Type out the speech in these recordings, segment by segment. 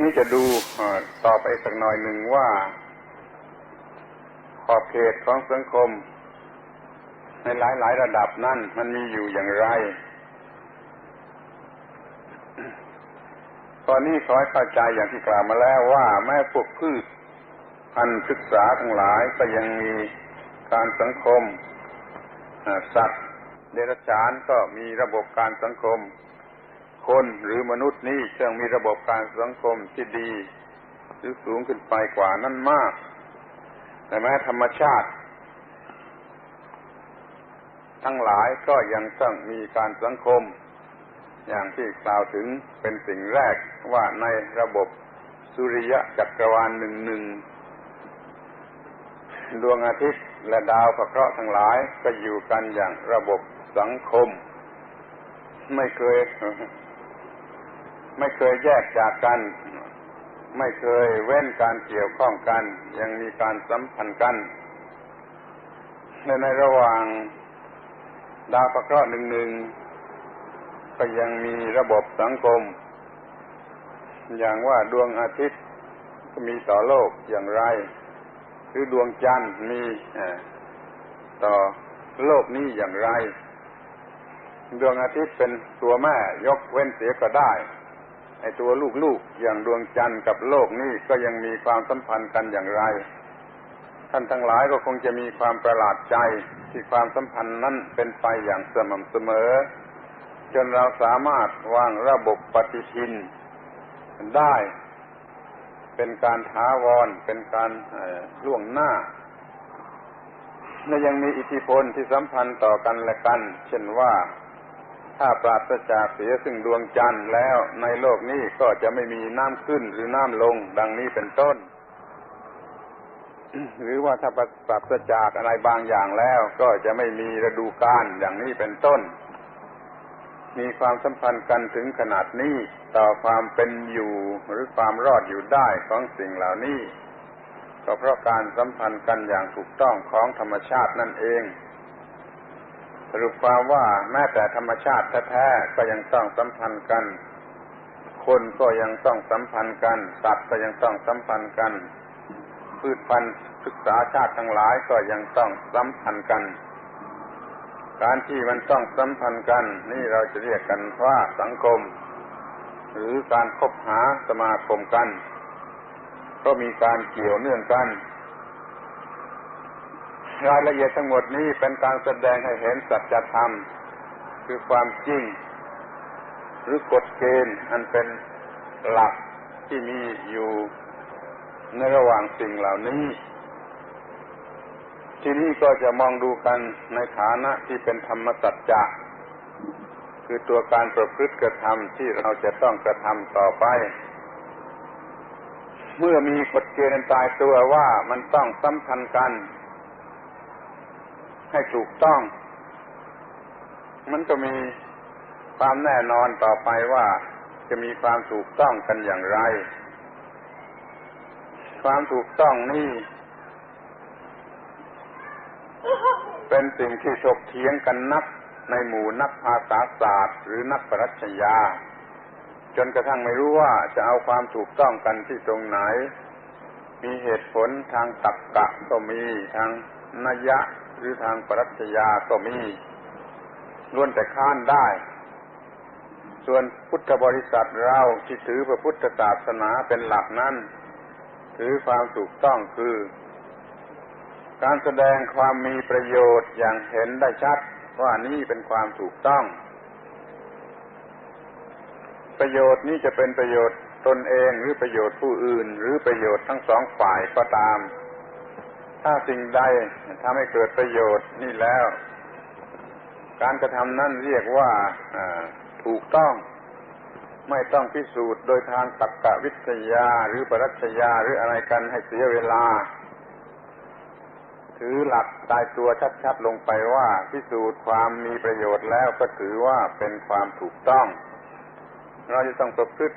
นี่จะดูต่อไปสักหน่อยหนึ่งว่า ขอบเขตของสังคม ในหลายหลายระดับนั่นมันมีอยู่อย่างไรตอนนี้ขอให้เข้าใจอย่างที่กล่าวมาแล้วว่า แม้พวกพืชพันธุ์ศึกษาทั้งหลายก็ยังมีการสังคมสัตว์เดรัจฉานก็มีระบบการสังคม คนหรือมนุษย์นี่เชื่องมีระบบการสังคมที่ดี หรือสูงขึ้นไปกว่านั้นมากแต่แม้ธรรมชาติ ทั้งหลายก็ยังต้องมีการสังคม อย่างที่กล่าวถึงเป็นสิ่งแรกว่าในระบบสุริยะจักรวาลหนึ่งหนึ่งดวงอาทิตย์และดาวพระเคราะห์ทั้งหลายก็อยู่กันอย่างระบบสังคม ไม่เคย ไม่เคยแยกจากกัน ไม่เคยเว้นการเกี่ยวข้องกัน ยังมีการสัมพันธ์กันและในระหว่างดาวพระเคราะห์หนึ่งหนึ่งก็ยังมีระบบสังคม อย่างว่าดวงอาทิตย์มีต่อโลกอย่างไร หรือดวงจันทร์มีต่อโลกนี้อย่างไร ดวงอาทิตย์เป็นตัวแม่ยกเว้นเสียก็ได้ ไอตัวลูกๆอย่างดวงจันทร์กับโลกนี้ก็ยังมีความสัมพันธ์กันอย่างไร ท่านทั้งหลายก็คงจะมีความประหลาดใจที่ความสัมพันธ์นั้นเป็นไปอย่างสม่ำเสมอ จนเราสามารถวางระบบปฏิทิน ได้ เป็นการท้าวร เป็นการล่วงหน้าและยังมีอิทธิพลที่สัมพันธ์ต่อกันและกัน เช่นว่า ถ้าปราศจากเสียซึ่งดวงจันทร์แล้วในโลกนี้ก็จะไม่มีน้ำขึ้นหรือน้ำลง ดังนี้เป็นต้น หรือว่าถ้าปราศจากอะไรบางอย่างแล้ว ก็จะไม่มีฤดูกาลอย่างนี้เป็นต้น มีความสัมพันธ์กันถึงขนาดนี้ต่อความเป็นอยู่หรือความรอดอยู่ได้ของสิ่งเหล่านี้ก็เพราะการสัมพันธ์กันอย่างถูกต้องของธรรมชาตินั่นเอง สรุปความว่าแม้แต่ธรรมชาติแท้ๆก็ยังต้องสัมพันธ์กัน คนก็ยังต้องสัมพันธ์กัน สัตว์ก็ยังต้องสัมพันธ์กัน พืชพันธุ์ศึกษาชาติทั้งหลายก็ยังต้องสัมพันธ์กัน การที่มันต้องสัมพันธ์กัน นี่เราจะเรียกกันว่าสังคม หรือการคบหาสมาคมกัน ก็มีการเกี่ยวเนื่องกัน รายละเอียดทั้งหมดนี้เป็นการแสดงให้เห็นสัจธรรม คือความจริง หรือกฎเกณฑ์อันเป็นหลักที่มีอยู่ในระหว่างสิ่งเหล่านี้ ที่นี้ก็จะมองดูกันในฐานะที่เป็นธรรมสัจจะคือตัวการประพฤติกระทำที่เราจะต้องกระทำต่อไป เมื่อมีกฎเกณฑ์ตายตัวว่ามันต้องสัมพันธ์กัน ให้ถูกต้อง มันก็มีความแน่นอนต่อไปว่าจะมีความถูกต้องกันอย่างไร ความถูกต้องนี่เป็นสิ่งที่ถกเถียงกันนักในหมู่นักภาษาศาสตร์ หรือนักปรัชญาจนกระทั่งไม่รู้ว่าจะเอาความถูกต้องกันที่ตรงไหน มีเหตุผลทางตรรกกะก็มีทางนัยะ หรือทางปรัชญาก็มีล้วนแต่ค้านได้ ส่วนพุทธบริษัทเราที่ถือพระพุทธศาสนาเป็นหลักนั้น ถือความถูกต้องคือ การแสดงความมีประโยชน์อย่างเห็นได้ชัดว่านี่เป็นความถูกต้อง ประโยชน์นี้จะเป็นประโยชน์ตนเองหรือประโยชน์ผู้อื่น หรือประโยชน์ทั้งสองฝ่ายก็ตาม ถ้าสิ่งใดทำให้เกิดประโยชน์นี่แล้ว การกระทำนั้นเรียกว่าถูกต้อง ไม่ต้องพิสูจน์โดยทางตรรกะวิทยาหรือปรัชญาหรืออะไรกันให้เสียเวลา ถือหลักตายตัวชัดๆลงไปว่าพิสูจน์ความมีประโยชน์แล้วก็ถือว่าเป็นความถูกต้อง เราจะต้องประพฤติ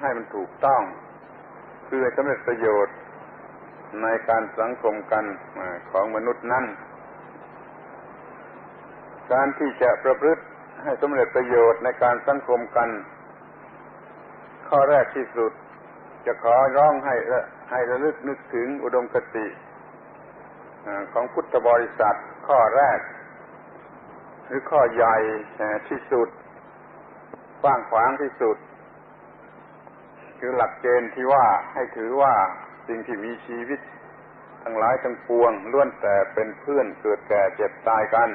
ให้มันถูกต้องเพื่อสำเร็จประโยชน์ ในการสังคมกันของมนุษย์นั้น การที่จะประพฤติให้สำเร็จประโยชน์ในการสังคมกัน ข้อแรกที่สุด จะขอร้องให้ระให้ระลึกนึกถึงอุดมคติของพุทธบริษัท ข้อแรก หรือข้อใหญ่ที่สุดกว้างขวางที่สุด คือหลักเกณฑ์ที่ว่าให้ถือว่า สิ่งที่มีชีวิต ทั้งหลายทั้งปวงล้วนแต่เป็นเพื่อนเกิดแก่เจ็บตายกัน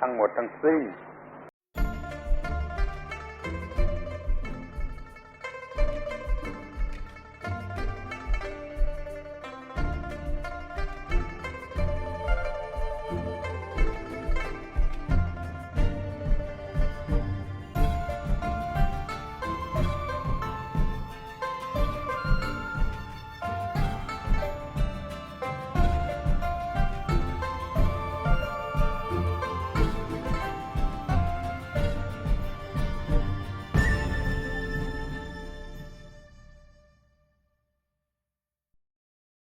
ทั้งหมดทั้งสิ้น